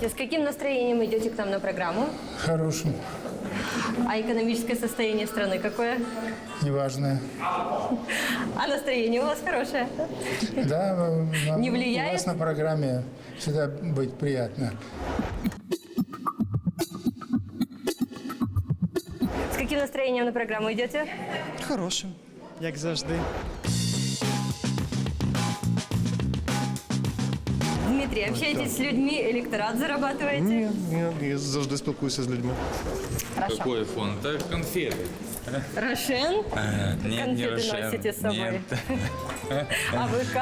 С каким настроением идете к нам на программу? Хорошим, А экономическое состояние страны какое? неважное. А настроение у вас хорошее. Да, вам- Не у влияет? вас на программе всегда быть приятно. настроением на программу идете? Хорошим, як завжди. Дмитрий, общаетесь с людьми, электорат зарабатываете? Ні, ні, я завжди спілкуюся з людьми. Хорошо. Какой фон? Это конфеты. Рошен? Нет, не Конфеты Рошен. носите с собой? Нет. А ВК?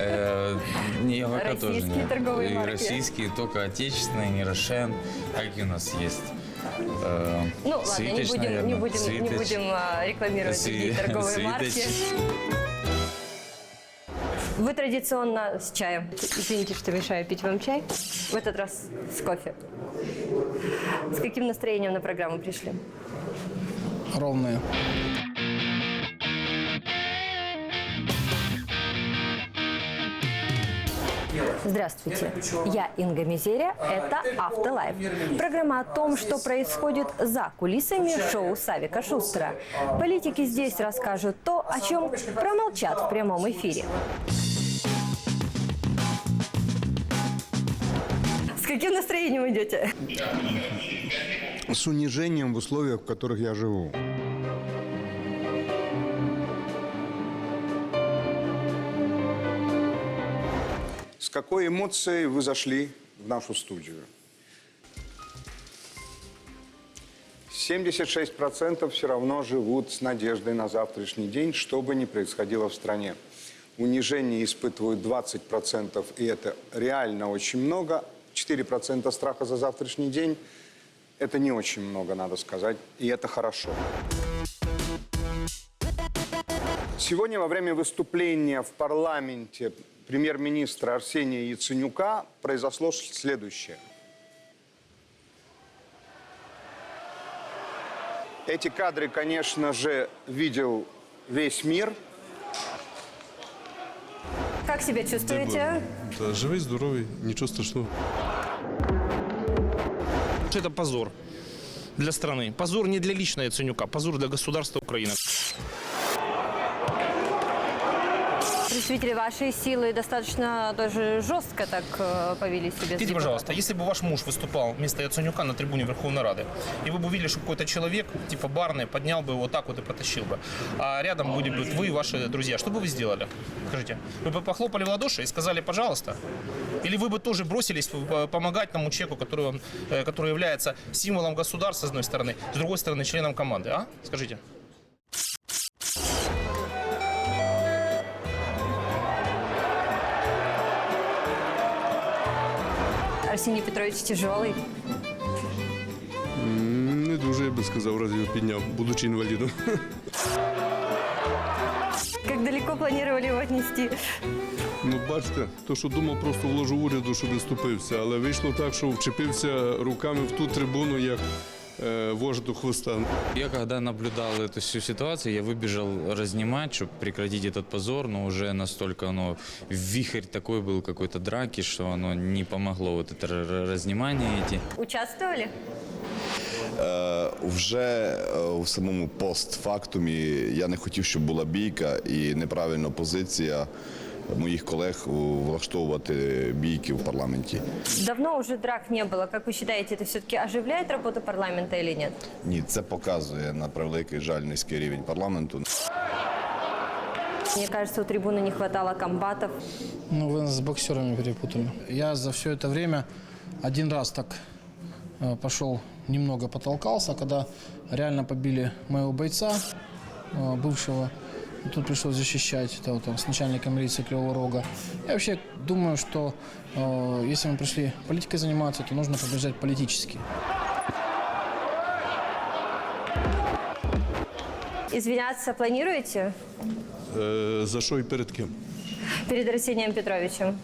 Э, Не, АВК тоже Российские нет. торговые И марки. российские, только отечественные, не Рошен. А какие у нас есть? Э, Ну ладно, не Свиточ, будем, не будем, не будем рекламировать Сви- другие торговые марки. Вы традиционно с чаем. Извините, что мешаю пить вам чай. В этот раз с кофе. С каким настроением на программу пришли? Ровное. Здравствуйте, я Инга Мизерия, это «Автолайф». Программа о том, что происходит за кулисами шоу Савика Шустера. Политики здесь расскажут то, о чем промолчат в прямом эфире. С каким настроением идете? с унижением в условиях, в которых я живу. Какой эмоцией вы зашли в нашу студию? 76% все равно живут с надеждой на завтрашний день, что бы ни происходило в стране. Унижение испытывают 20%, и это реально очень много. 4% страха за завтрашний день – это не очень много, надо сказать, и это хорошо. Сегодня во время выступления в парламенте премьер-министра Арсения Яценюка произошло следующее. Эти кадры, конечно же, видел весь мир. Как себя чувствуете? Та живий, здоровий, нічого страшного. Это позор для страны. Позор не для лично Яценюка, позор для государства Украины. Представители вашей силы достаточно даже жестко так э, повели себя. Скажите, пожалуйста, если бы ваш муж выступал вместо Яценюка на трибуне Верховной Рады, и вы бы увидели, что какой-то человек, типа барный, поднял бы его так вот и потащил бы, а рядом были бы вы и ваши друзья, что бы вы сделали? Скажите, вы бы похлопали в ладоши и сказали «пожалуйста»? Или вы бы тоже бросились э, помогать тому человеку, который, э, который является символом государства, с одной стороны, с другой стороны, членом команды, а? Скажите. Арсений Петрович тяжелий? Не дуже, я би сказав, разів його підняв, будучи інвалідом. Як далеко планували його віднести? Ну, бачите, то, що думав, просто вложу уряду, щоб відступився, але вийшло так, що вчепився руками в ту трибуну, як е, вождь до хвоста. Я когда наблюдал эту всю ситуацию, я выбежал разнимать, чтобы прекратить этот позор, но уже настолько оно вихрь такой был какой-то драки, что оно не помогло вот это р- р- разнимание эти. Участвовали? Е, Вже е, в самому постфактумі я не хотів, щоб була бійка і неправильна позиція моїх колег у- влаштовувати бійки в парламенті. Давно уже драк не было. Как вы считаете, это все-таки оживляет работу парламента или нет? Ні, це показує на превеликий жаль низький рівень парламенту. Мне кажется, у трибуны не хватало комбатов. Ну, вы нас с боксерами перепутали. Я за все это время один раз так э, пошел, немного потолкался, когда реально побили моего бойца, э, бывшего. И Тут пришлось защищать это, вот, там, с начальником милиции Кривого Рога. Я вообще думаю, что э, если мы пришли политикой заниматься, то нужно побеждать политически. Извиняться планируете Е, за що і перед ким? перед Арсением Петровичем?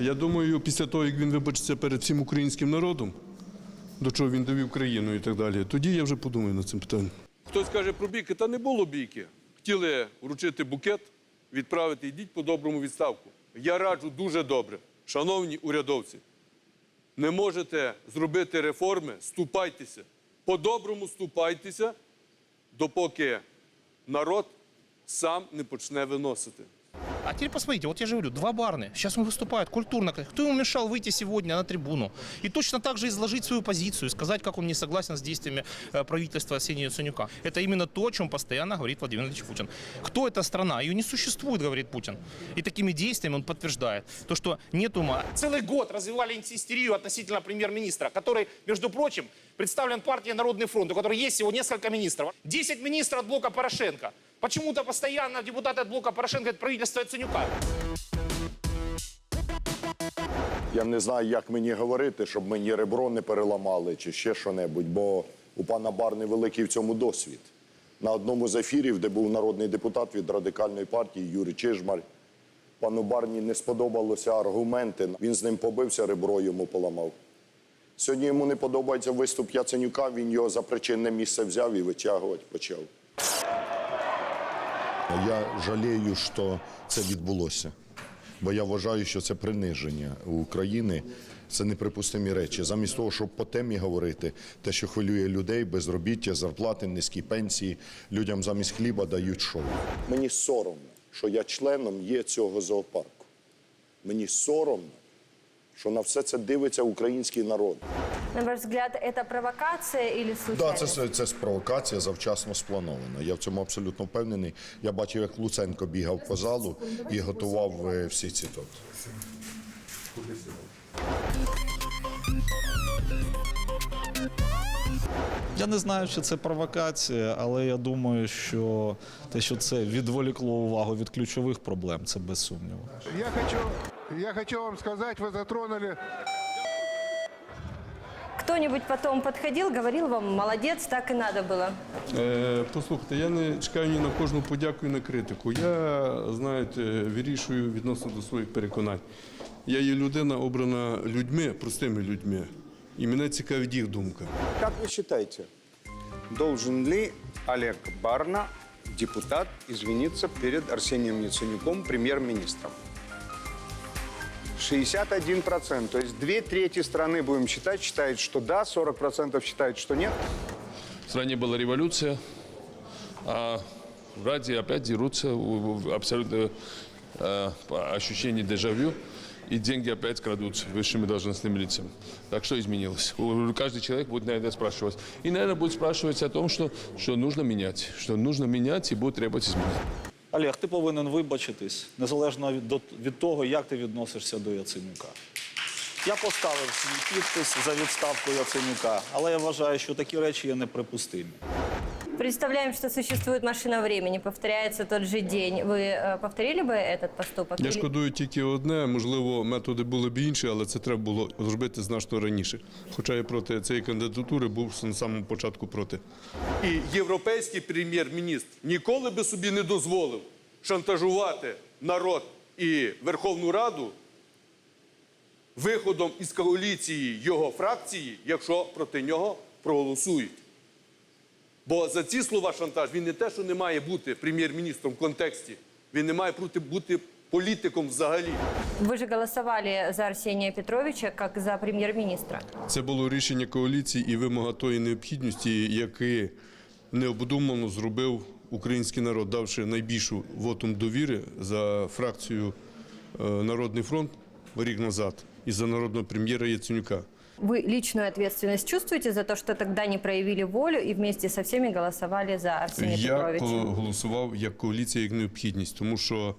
Я думаю, після того, як він вибачиться перед всім українським народом, до чого він довів країну і так далі, тоді я вже подумаю над цим питанням. Хтось каже про бійки, та не було бійки. Хотіли вручити букет, відправити, йдіть по доброму відставку. Я раджу дуже добре, шановні урядовці, не можете зробити реформи, ступайтеся. По-доброму ступайтеся, допоки народ сам не почне виносити. А теперь посмотрите, вот я же говорю, два барны. Сейчас он выступает культурно. Кто ему мешал выйти сегодня на трибуну? И точно так же изложить свою позицию, сказать, как он не согласен с действиями э, правительства Арсения Яценюка. Это именно то, о чем постоянно говорит Владимир Владимирович Путин. Кто эта страна? Ее не существует, говорит Путин. И такими действиями он подтверждает то, что нет ума. Целый год развивали истерию относительно премьер-министра, который, между прочим, представлен партией Народный фронт, у которой есть всего несколько министров. 10 министров от блока Порошенко. Почему-то постоянно депутаты от блока Порошенко говорят правительство Яценюка. Я не знаю, як мені говорити, щоб мені ребро не переламали чи ще що-небудь, бо у пана Барни великий в цьому досвід. На одному з ефірів, де був народний депутат від радикальної партії Юрій Чижмар, пану Барні не сподобалися аргументи. Він з ним побився, ребро йому поламав. Сьогодні йому не подобається виступ Яценюка, він його за причинне місце взяв і витягувати почав. Я жалію, що це відбулося. Бо я вважаю, що це приниження України. Це неприпустимі речі. Замість того, щоб по темі говорити, те, що хвилює людей, безробіття, зарплати, низькі пенсії, людям замість хліба дають шоу. Мені соромно, що я членом є цього зоопарку. Мені соромно, що на все це дивиться український народ. На ваш взгляд, это провокация или Да, случайность? це, це, це провокація завчасно спланована. Я в цьому абсолютно впевнений. Я бачив, як Луценко бігав по залу і готував е, всі цитати. Я не знаю, чи це провокація, але я думаю, що те, що це відволікло увагу від ключових проблем, це без сумніву. Я хочу, я хочу вам сказать, вы затронули Кто-нибудь потом подходил, говорил вам, молодец, так и надо было? Е, послухайте, я не чекаю ні на кожну подяку і на критику. Я, знаєте, вирішую відносно до своїх переконань. Я є людина, обрана людьми, простими людьми, і мене цікавить їх думка. Как вы считаете, должен ли Олег Барна, депутат, извиниться перед Арсением Яценюком, премьер-министром? 61%, то есть две трети страны, будем считать, считает, что да, 40% считает, что нет. В стране была революция, а ради опять дерутся, абсолютно э, по ощущение дежавю, и деньги опять крадутся высшими должностными лицами. Так что изменилось? Каждый человек будет, наверное, спрашивать. И, наверное, будет спрашивать о том, что, что нужно менять. Что нужно менять и будет требовать изменений. Олег, ти повинен вибачитись, незалежно від, того, як ти відносишся до Яценюка. Я поставив свій підпис за відставку Яценюка, але я вважаю, що такі речі є неприпустимі. Представляем, что существует машина времени, повторяется тот же день. Вы э, повторили бы этот поступок? Я Или- шкодую тільки одне, можливо, методи були б інші, але це треба було зробити значно раніше. Хоча я проти цієї кандидатури був на самому початку проти. І європейський прем'єр-міністр ніколи би собі не дозволив шантажувати народ і Верховну Раду виходом із коаліції його фракції, якщо проти нього проголосують. Бо за ці слова шантаж він не те, що не має бути прем'єр-міністром в контексті, він не має бути, бути політиком взагалі. Вы же голосовали за Арсения Петровича как за премьер-министра. Це було рішення коаліції і вимога тої необхідності, яку необдумано зробив український народ, давши найбільшу вотум довіри за фракцію е, Народний фронт рік назад і за народного прем'єра Яценюка. Вы личную ответственность чувствуете за то, что тогда не проявили волю и вместе со всеми голосовали за Арсения Я Петровича? голосував як коаліція, як необхідність, тому що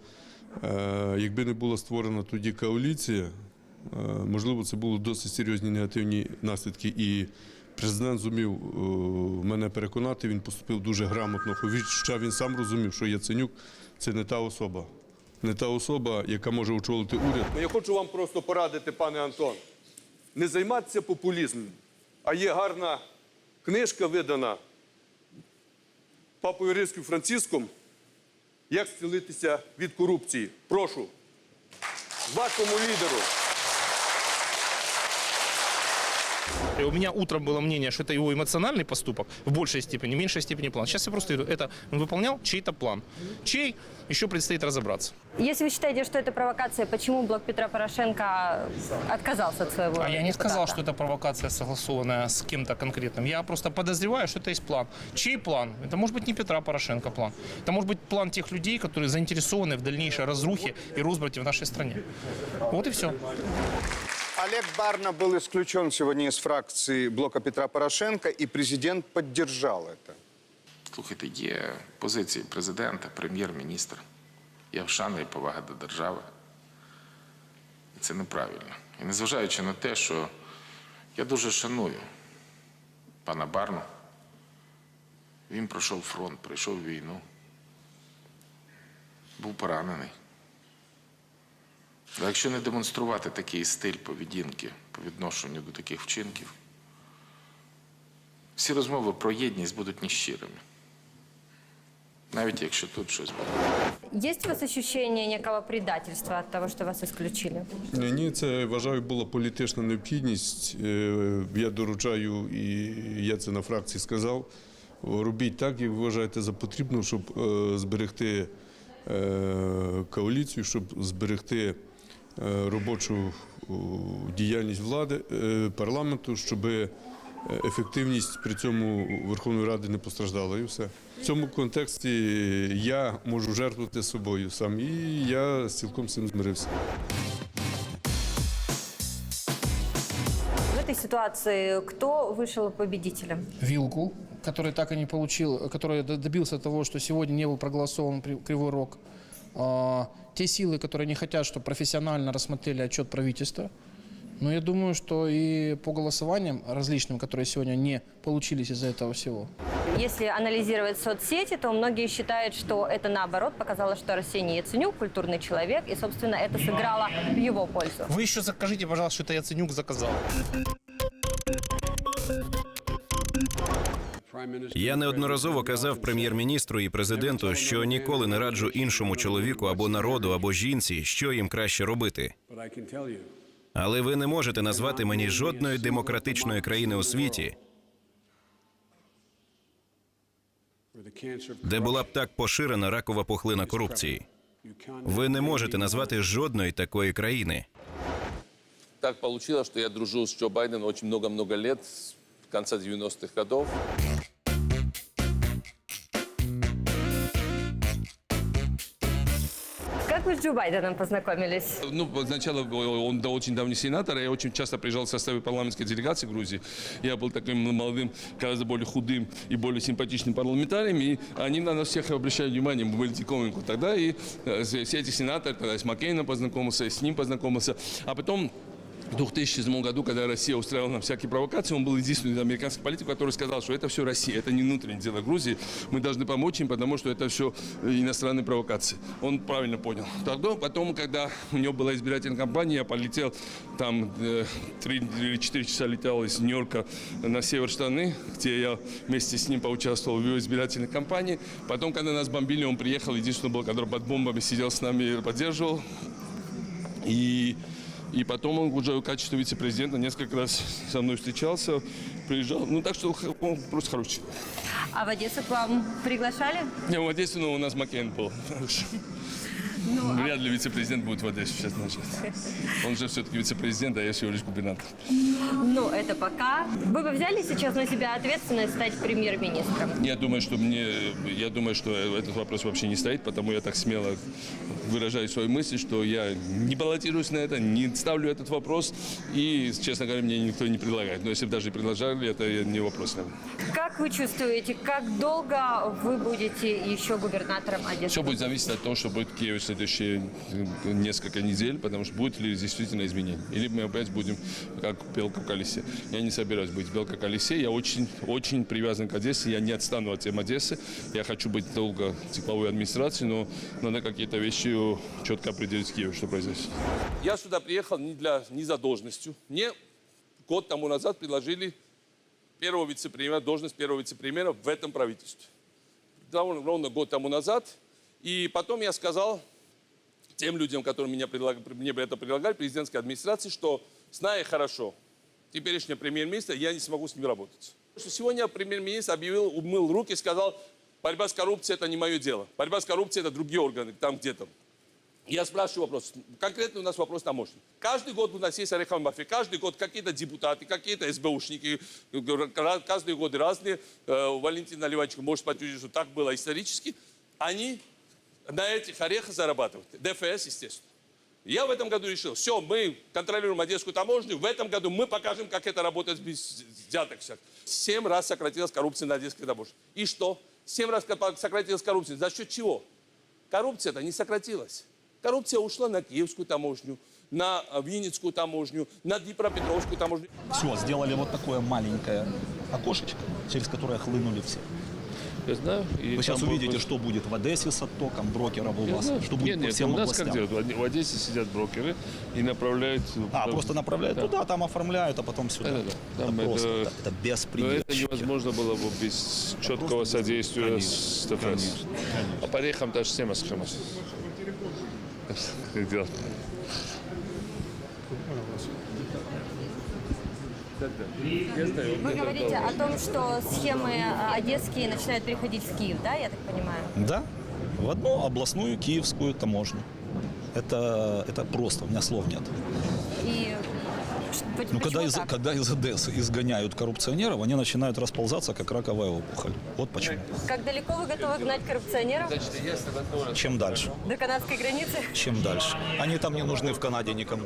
е, якби не була створена тоді коаліція, е, можливо, це були досить серйозні негативні наслідки. І президент зумів е, мене переконати, він поступив дуже грамотно. Хоча він сам розумів, що Яценюк це не та особа. Не та особа, яка може очолити уряд. Я хочу вам просто порадити, пане Антон, не займатися популізмом. А є гарна книжка видана папою Римським Франциском як зцілитися від корупції. Прошу, вашому лідеру. И у меня утром было мнение, что это его эмоциональный поступок в большей степени, в меньшей степени план. Сейчас я просто иду, это он выполнял чей-то план. Чей, еще предстоит разобраться. Если вы считаете, что это провокация, почему блок Петра Порошенко отказался от своего А я не сказал, что это провокация, согласованная с кем-то конкретным. Я просто подозреваю, что это есть план. Чей план? Это может быть не Петра Порошенко план. Это может быть план тех людей, которые заинтересованы в дальнейшей разрухе и разбрате в нашей стране. Вот и все. Олег Барна был исключен сегодня из фракции блока Петра Порошенко, и президент поддержал это. Слухайте, є позиції президента, прем'єр-міністра. Є вшана і повага до держави. І це неправильно. І незважаючи на те, що я дуже шаную пана Барну, він пройшов фронт, пройшов війну, був поранений. Якщо не демонструвати такий стиль поведінки по відношенню до таких вчинків, всі розмови про єдність будуть нещирими. Навіть якщо тут щось буде. Есть у вас ощущение некого предательства от того, что вас исключили? Ні, це вважаю була політична необхідність. Е, Я доручаю, і я це на фракції сказав. Робіть так, як ви вважаєте за потрібно, щоб е, зберегти е, коаліцію, щоб зберегти робочу о, діяльність влади е, парламенту, щоб ефективність при цьому Верховної Ради не постраждала. І все. В цьому контексті я можу жертвувати собою сам, і я цілком з цим змирився. В этой ситуации кто вышел победителем? Вилку, который так и не получил, который д- добился того, что сегодня не был проголосован при- Кривой Рог. А, Те силы, которые не хотят, чтобы профессионально рассмотрели отчет правительства. Но я думаю, что и по голосованиям различным, которые сегодня не получились из-за этого всего, Если анализировать соцсети, то многие считают, что это наоборот показало, что Арсений Яценюк культурный человек, и, собственно, это сыграло в его пользу. Вы еще закажите, пожалуйста, что это Яценюк заказал. Я неодноразово казав прем'єр-міністру і президенту, що ніколи не раджу іншому чоловіку або народу, або жінці, що їм краще робити. Але ви не можете назвати мені жодної демократичної країни у світі, де була б так поширена ракова пухлина корупції. Ви не можете назвати жодної такої країни. Так получилось, что я дружил с Джо Байденом очень много-много лет, с конца 90-х годов. Вы с Джо Байденом познакомились? Ну, сначала он да, очень давний сенатор, я очень часто приезжал в составе парламентской делегации Грузии. Я был таким молодым, гораздо более худым и более симпатичным парламентарием, и они на нас всех обращали внимание, мы были диковинку тогда, и э, все эти сенаторы, тогда с Маккейном познакомился, с ним познакомился, а потом в 2007 году, когда Россия устраивала нам всякие провокации, он был единственный американский политик, который сказал, что это все Россия, это не внутреннее дело Грузии, мы должны помочь им, потому что это все иностранные провокации. Он правильно понял. Тогда, потом, когда у него была избирательная кампания, я полетел там э, три или четыре часа летал из Нью-Йорка на север страны, где я вместе с ним поучаствовал в его избирательной кампании. Потом, когда нас бомбили, он приехал, единственный был, который под бомбами сидел с нами, поддерживал. И и потом он уже в качестве вице-президента несколько раз со мной встречался, приезжал. Ну, так что он просто хороший. А в Одессу к вам приглашали? Не, в Одессе, но у нас Маккейн был. Вряд ли вице-президент будет в Одессе сейчас начать. Он же все-таки вице-президент, а я всего лишь губернатор. Ну, это пока. Вы бы взяли сейчас на себя ответственность стать премьер-министром? Я думаю, что мне, я думаю, что этот вопрос вообще не стоит, потому я так смело выражаю свои мысли, что я не баллотируюсь на это, не ставлю этот вопрос, и, честно говоря, мне никто не предлагает. Но если бы даже и предложили, это не вопрос, наверное. Как вы чувствуете, как долго вы будете еще губернатором Одессы? Все будет зависеть от того, что будет в Киеве следующие э, несколько недель, потому что будет ли действительно изменение. Или мы опять будем как белка в колесе. Я не собираюсь быть белка в колесе. Я очень, очень привязан к Одессе. Я не отстану от тем Одессы. Я хочу быть долго тепловой администрации, но надо какие-то вещи четко определить в Киеве, что произойдет. Я сюда приехал не, для, не за должностью. Мне год тому назад предложили первого вице-премьера, должность первого вице-премьера в этом правительстве. Довольно ровно год тому назад. И потом я сказал тем людям, которые меня предлаг... мне это предлагали, президентской администрации, что, зная хорошо теперешнего премьер-министра, я не смогу с ним работать. Что сегодня премьер-министр объявил, умыл руки, сказал, борьба с коррупцией – это не мое дело. Борьба с коррупцией – это другие органы, там где-то. Я спрашиваю вопрос. Конкретно у нас вопрос таможни. Каждый год у нас есть ореховая мафия. Каждый год какие-то депутаты, какие-то СБУшники, каждый год разные. Э, Валентин Наливанчик может подтвердить, что так было исторически. Они на этих орехах зарабатывают. ДФС, естественно. Я в этом году решил, все, мы контролируем одесскую таможню, в этом году мы покажем, как это работает без взяток всяких. Семь раз сократилась коррупция на одесской таможне. И что? Семь раз сократилась коррупция. За счет чего? Коррупция-то не сократилась. Коррупция ушла на киевскую таможню, на э, Винницкую таможню, на Днепропетровскую таможню. Все, сделали вот такое маленькое окошечко, через которое хлынули все. Я знаю. Вы сейчас увидите, что будет в Одессе с оттоком брокеров у вас, что будет нет, по нет, всем у нас областям. как делают? В Одессе сидят брокеры и направляют... А, просто направляют Да. туда, там оформляют, а потом сюда. Да-да-да. Это Там просто, это- это, это Но беспредел. это невозможно было бы без четкого содействия с ТФС. А по орехам та же схема схема. Как делать? Вы говорите о том, что схемы э, одесские начинают переходить в Киев, да, я так понимаю? Да, в одну областную киевскую таможню. Это, это просто, у меня слов нет. И Ну, когда из, так? когда из Одессы изгоняют коррупционеров, они начинают расползаться, как раковая опухоль. Вот почему. Как далеко вы готовы гнать коррупционеров? Чем дальше, До канадской границы? чем дальше. Они там не нужны в Канаде никому.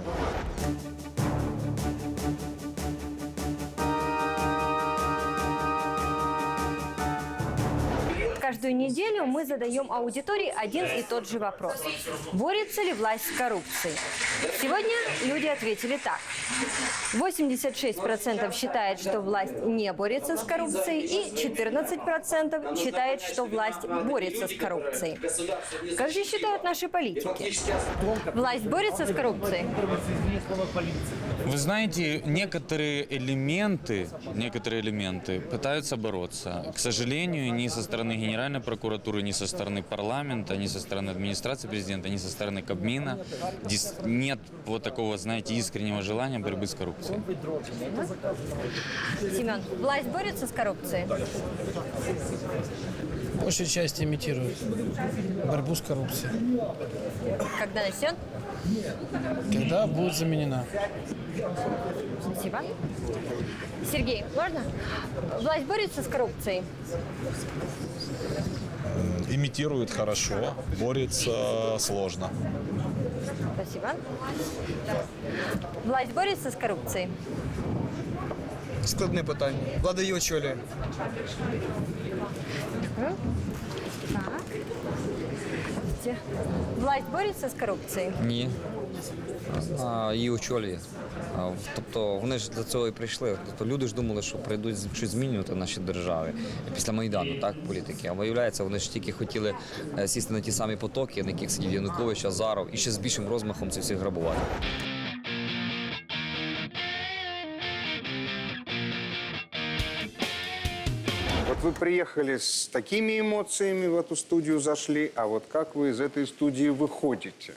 Каждую неделю мы задаем аудитории один и тот же вопрос. Борется ли власть с коррупцией? Сегодня люди ответили так. 86% считает, что власть не борется с коррупцией, и 14% считает, что власть борется с коррупцией. Как же считают наши политики? Власть борется с коррупцией? Вы знаете, некоторые элементы, некоторые элементы пытаются бороться. К сожалению, ни со стороны Генеральной прокуратуры, ни со стороны парламента, ни со стороны администрации президента, ни со стороны Кабмина нет вот такого, знаете, искреннего желания борьбы с коррупцией. Семен, власть борется с коррупцией? Большей части имитируют борьбу с коррупцией. Когда начнет? Когда будет заменена? Спасибо. Сергей, можно? Власть борется с коррупцией? Имитирует хорошо, борется сложно. Спасибо. Власть борется с коррупцией? Складне питання. Влада її очолює. Так. Где? Власть борется с коррупцией? Ні. А, її очолює. А, Тобто вони ж до цього і прийшли. Тобто люди ж думали, що прийдуть з- щось змінювати в нашій державі після Майдану, так, політики. А виявляється, вони ж тільки хотіли е, сісти на ті самі потоки, на яких сидів Янукович, Азаров, і ще з більшим розмахом це всіх грабувати. Вот вы приехали с такими эмоциями в эту студию зашли, а вот как вы из этой студии выходите?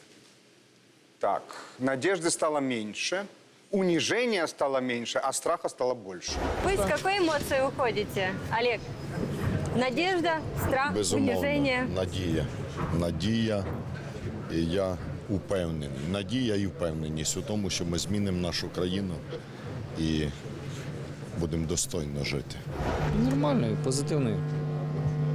Так, надежды стало меньше, унижения стало меньше, а страха стало больше. Вы с какой эмоцией уходите, Олег? Надежда, страх, Безумовно, унижение? надія. Надія, і я упевнений. Надія і впевненість у тому, що ми змінимо нашу країну і будемо достойно жити. Нормальною, позитивною.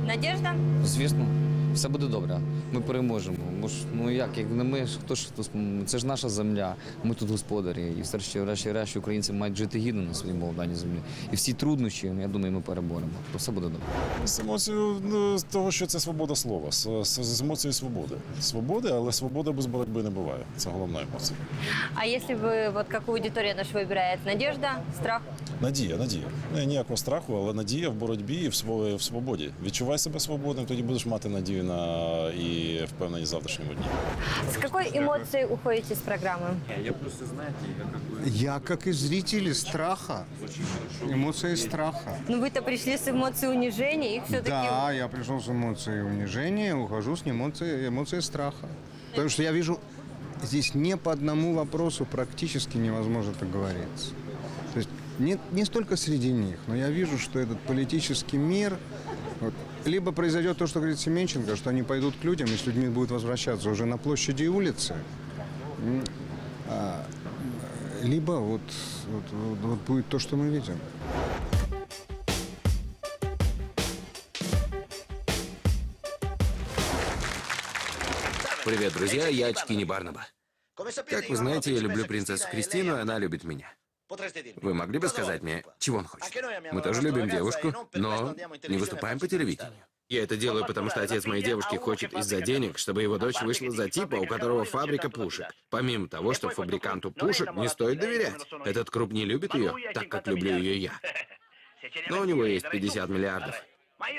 Надежда? Звісно, все буде добре. Ми переможемо. Бо ж ну як, як не ми, хто ж тут? Це ж наша земля. Ми тут господарі. І все ж решті решт українці мають жити гідно на своїй молоданій землі. І всі труднощі, я думаю, ми переборемо. То все буде добре. З емоцією ну, з того, що це свобода слова, з, з, з емоцією свободи. Свободи, але свобода без боротьби не буває. Це головна емоція. А если вы, вот как аудитория наша выбирает, надежда, страх? Надія, надія. Не, ніякого страху, але надія в боротьбі і в, в свободі. Відчувай себе свободним, тоді будеш мати надію на і впевненість в завтрашньому дні. С какой эмоцией уходите с программы? Как. Я, как и зрители, страха, эмоции страха. Ну вы-то пришли с эмоцией унижения, их все-таки... Да, я пришел с эмоцией унижения, ухожу с эмоцией, эмоцией страха. Потому что я вижу, здесь не по одному вопросу практически невозможно договориться. То есть Не, не столько среди них, но я вижу, что этот политический мир... вот, либо произойдет то, что говорит Семенченко, что они пойдут к людям, и с людьми будут возвращаться уже на площади и улице. А, либо вот, вот- вот будет то, что мы видим. Привет, друзья, я Чкини Барнаба. Как вы знаете, я люблю принцессу Кристину, и она любит меня. Вы могли бы сказать мне, чего он хочет? Мы тоже любим девушку, но не выступаем по телевидению. Я это делаю, потому что отец моей девушки хочет из-за денег, чтобы его дочь вышла за типа, у которого фабрика пушек. Помимо того, что фабриканту пушек не стоит доверять. Этот круп не любит ее, так как люблю ее я. Но у него есть 50 миллиардов.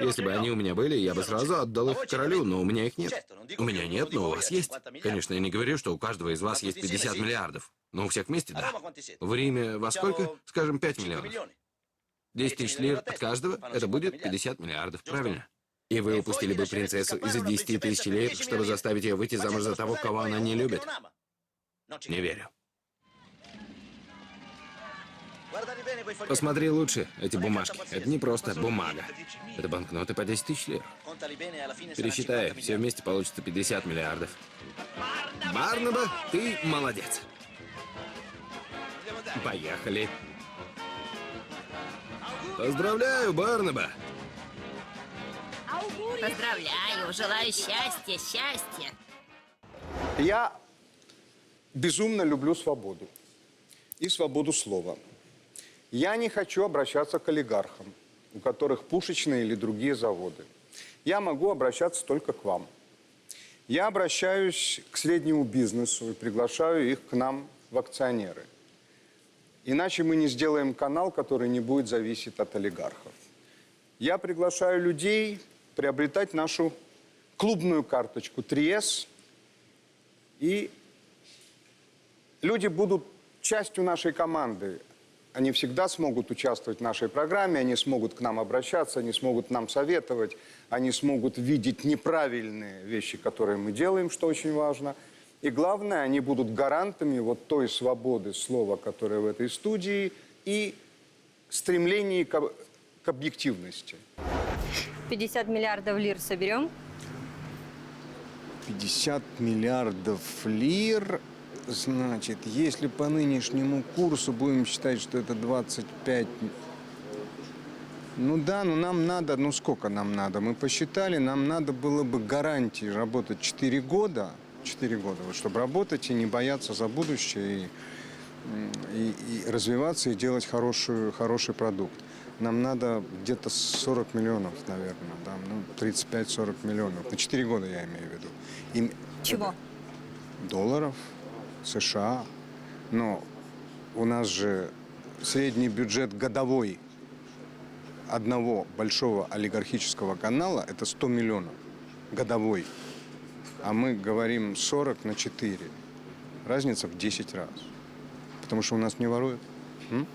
Если бы они у меня были, я бы сразу отдал их королю, но у меня их нет. У меня нет, но у вас есть. Конечно, я не говорю, что у каждого из вас есть 50 миллиардов. Но у всех вместе, да. В Риме во сколько? Скажем, 5 миллионов. 10 тысяч лир от каждого, это будет 50 миллиардов, правильно? И вы упустили бы принцессу из-за 10 тысяч лир, чтобы заставить ее выйти замуж за того, кого она не любит? Не верю. Посмотри лучше эти бумажки. Это не просто бумага. Это банкноты по 10 тысяч лир. Пересчитай, все вместе получится 50 миллиардов. Барнаба, ты молодец. Поехали. Поздравляю, Барнаба. Поздравляю, желаю счастья, счастья. Я безумно люблю свободу и свободу слова. Я не хочу обращаться к олигархам, у которых пушечные или другие заводы. Я могу обращаться только к вам. Я обращаюсь к среднему бизнесу и приглашаю их к нам в акционеры. Иначе мы не сделаем канал, который не будет зависеть от олигархов. Я приглашаю людей приобретать нашу клубную карточку 3С и люди будут частью нашей команды. Они всегда смогут участвовать в нашей программе, они смогут к нам обращаться, они смогут нам советовать, они смогут видеть неправильные вещи, которые мы делаем, что очень важно. И главное, они будут гарантами вот той свободы слова, которая в этой студии, и стремлении к, к объективности. 50 миллиардов лир соберем? 50 миллиардов лир, значит, если по нынешнему курсу будем считать, что это 25... Ну да, ну нам надо, ну сколько нам надо? Мы посчитали, нам надо было бы гарантии работать 4 года, 4 года, вот, чтобы работать и не бояться за будущее, и, и, и развиваться, и делать хорошую, хороший продукт. Нам надо где-то 40 миллионов, наверное, да, ну, 35-40 миллионов. На 4 года я имею в виду. И Чего? долларов, США. Но у нас же средний бюджет годовой одного большого олигархического канала – это 100 миллионов годовой. А мы говорим 40 на 4. Разница в 10 раз. Потому что у нас не воруют. М?